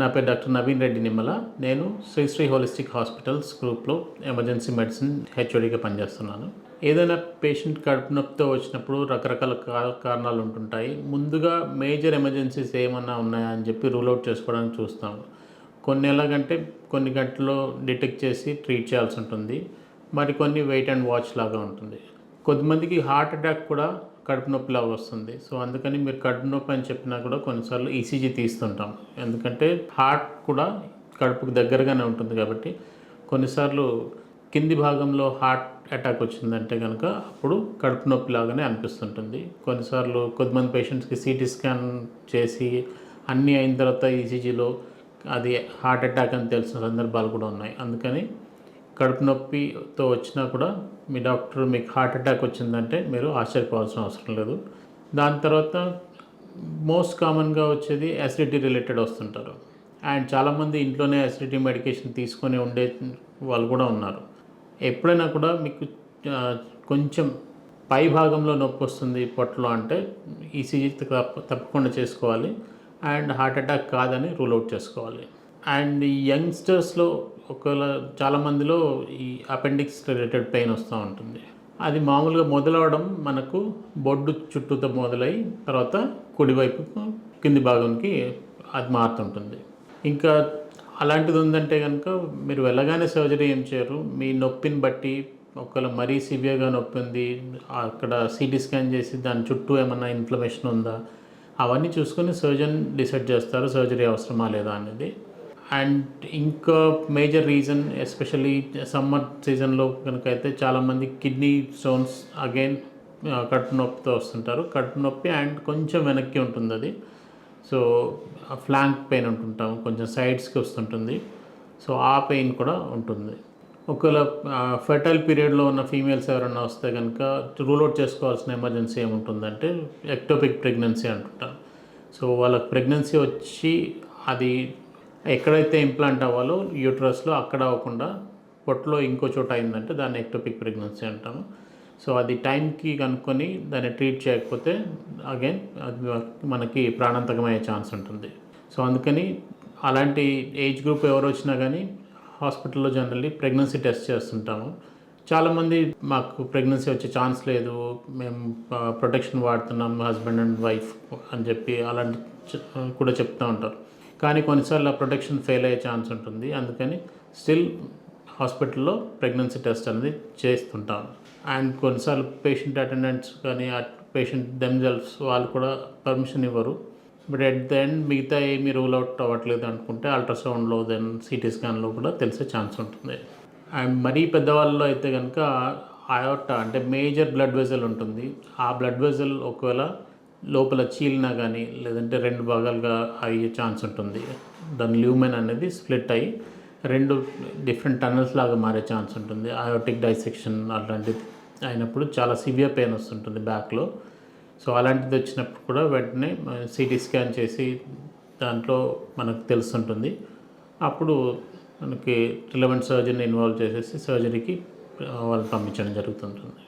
నా పేరు డాక్టర్ నవీన్ రెడ్డి నిమ్మల. నేను శ్రీశ్రీ హోలిస్టిక్ హాస్పిటల్స్ గ్రూప్లో ఎమర్జెన్సీ మెడిసిన్ హెచ్ఓడిగా పనిచేస్తున్నాను. ఏదైనా పేషెంట్ కడుపు నొప్పితో వచ్చినప్పుడు రకరకాల కారణాలు ఉంటుంటాయి. ముందుగా మేజర్ ఎమర్జెన్సీస్ ఏమన్నా ఉన్నాయా అని చెప్పి రూల్ అవుట్ చేసుకోవడానికి చూస్తాము. కొన్ని ఎలాగంటే కొన్ని గంటల్లో డిటెక్ట్ చేసి ట్రీట్ చేయాల్సి ఉంటుంది. మరి కొన్ని వెయిట్ అండ్ వాచ్ లాగా ఉంటుంది. కొద్దిమందికి హార్ట్ అటాక్ కూడా కడుపు నొప్పిలా వస్తుంది. సో అందుకని మీరు కడుపు నొప్పి అని చెప్పినా కూడా కొన్నిసార్లు ఈసీజీ తీస్తుంటాం. ఎందుకంటే హార్ట్ కూడా కడుపుకు దగ్గరగానే ఉంటుంది కాబట్టి కొన్నిసార్లు కింది భాగంలో హార్ట్ అటాక్ వచ్చిందంటే కనుక అప్పుడు కడుపు నొప్పి లాగానే అనిపిస్తుంటుంది. కొన్నిసార్లు కొద్దిమంది పేషెంట్స్కి సిటీ స్కాన్ చేసి అన్నీ అయిన తర్వాత ఈసీజీలో అది హార్ట్ అటాక్ అని తెలిసిన సందర్భాలు కూడా ఉన్నాయి. అందుకని కడుపు నొప్పితో వచ్చినా కూడా మీ డాక్టర్ మీకు హార్ట్ అటాక్ వచ్చిందంటే మీరు ఆశ్చర్యపోవాల్సిన అవసరం లేదు. దాని తర్వాత మోస్ట్ కామన్గా వచ్చేది యాసిడిటీ రిలేటెడ్ వస్తుంటారు. అండ్ చాలామంది ఇంట్లోనే యాసిడిటీ మెడికేషన్ తీసుకొని ఉండే వాళ్ళు కూడా ఉన్నారు. ఎప్పుడైనా కూడా మీకు కొంచెం పై భాగంలో నొప్పి వస్తుంది పొట్టలో అంటే ఈసీజీ తప్ప తప్పకుండా చేసుకోవాలి. అండ్ హార్ట్ అటాక్ కాదని రూల్ అవుట్ చేసుకోవాలి. అండ్ యంగ్స్టర్స్లో ఒకవేళ చాలామందిలో ఈ అపెండిక్స్ రిలేటెడ్ పెయిన్ వస్తూ ఉంటుంది. అది మామూలుగా మొదలవడం మనకు బొడ్డు చుట్టూతో మొదలై తర్వాత కుడివైపు కింది భాగంకి అది మారుతుంటుంది. ఇంకా అలాంటిది ఉందంటే కనుక మీరు వెళ్ళగానే సర్జరీ ఏం చేయరు. మీ నొప్పిని బట్టి ఒకవేళ మరీ సివియర్గా నొప్పి ఉంది అక్కడ సిటీ స్కాన్ చేసి దాని చుట్టూ ఏమన్నా ఇన్ఫ్లమేషన్ ఉందా అవన్నీ చూసుకొని సర్జన్ డిసైడ్ చేస్తారు సర్జరీ అవసరమా లేదా అనేది. అండ్ ఇంకా మేజర్ రీజన్ ఎస్పెషల్లీ సమ్మర్ సీజన్లో కనుక అయితే చాలామంది కిడ్నీ స్టోన్స్ అగైన్ కడుపు నొప్పితో వస్తుంటారు. కడుపు నొప్పి అండ్ కొంచెం వెనక్కి ఉంటుంది అది. సో ఫ్లాంక్ పెయిన్ ఉంటుంటాం కొంచెం సైడ్స్కి వస్తుంటుంది. సో ఆ పెయిన్ కూడా ఉంటుంది. ఒకవేళ ఫెర్టైల్ పీరియడ్లో ఉన్న ఫీమేల్స్ ఎవరైనా వస్తే కనుక రూల్ అవుట్ చేసుకోవాల్సిన ఎమర్జెన్సీ ఏముంటుందంటే ఎక్టోపిక్ ప్రెగ్నెన్సీ అంటుంటాం సో వాళ్ళకి ప్రెగ్నెన్సీ వచ్చి అది ఎక్కడైతే ఇంప్లాంట్ అవ్వాలో యూట్రస్లో అక్కడ అవ్వకుండా పొట్టలో ఇంకో చోట అయిందంటే దాన్ని ఎక్టోపిక్ ప్రెగ్నెన్సీ అంటాము. సో అది టైంకి కనుక్కొని దాన్ని ట్రీట్ చేయకపోతే అగైన్ అది మనకి ప్రాణాంతకమయ్యే ఛాన్స్ ఉంటుంది. సో అందుకని అలాంటి ఏజ్ గ్రూప్ ఎవరు వచ్చినా కానీ హాస్పిటల్లో జనరల్లీ ప్రెగ్నెన్సీ టెస్ట్ చేస్తుంటాము. చాలామంది మాకు ప్రెగ్నెన్సీ వచ్చే ఛాన్స్ లేదు మేము ప్రొటెక్షన్ వాడుతున్నాం హస్బెండ్ అండ్ వైఫ్ అని చెప్పి అలాంటి కూడా చెప్తూ ఉంటారు. కానీ కొన్నిసార్లు ఆ ప్రొటెక్షన్ ఫెయిల్ అయ్యే ఛాన్స్ ఉంటుంది. అందుకని స్టిల్ హాస్పిటల్లో ప్రెగ్నెన్సీ టెస్ట్ అనేది చేస్తుంటాం. అండ్ కొన్నిసార్లు పేషెంట్ అటెండెంట్స్ కానీ పేషెంట్ దెమ్జెల్స్ వాళ్ళు కూడా పర్మిషన్ ఇవ్వరు. బట్ ఎట్ ద ఎండ్ మిగతా ఏమీ రూల్ అవుట్ అవ్వట్లేదు అనుకుంటే అల్ట్రాసౌండ్లో దెన్ సిటీ స్కాన్లో కూడా తెలిసే ఛాన్స్ ఉంటుంది. అండ్ మరీ పెద్దవాళ్ళలో అయితే కనుక అయోట అంటే మేజర్ బ్లడ్ వెజల్ ఉంటుంది. ఆ బ్లడ్ వెజల్ ఒకవేళ లోపల చీలినా కానీ లేదంటే రెండు భాగాలుగా అయ్యే ఛాన్స్ ఉంటుంది. దాని ల్యూమెన్ అనేది స్ప్లిట్ అయ్యి రెండు డిఫరెంట్ టన్నల్స్ లాగా మారే ఛాన్స్ ఉంటుంది. అయోటిక్ డైసెక్షన్ అలాంటిది అయినప్పుడు చాలా సివియర్ పెయిన్ వస్తుంటుంది బ్యాక్లో సో అలాంటిది వచ్చినప్పుడు కూడా వెంటనే సిటీ స్కాన్ చేసి దాంట్లో మనకు తెలుస్తుంటుంది. అప్పుడు మనకి రిలవెంట్ సర్జన్ ఇన్వాల్వ్ చేసేసి సర్జరీకి వాళ్ళు పంపించడం జరుగుతుంటుంది.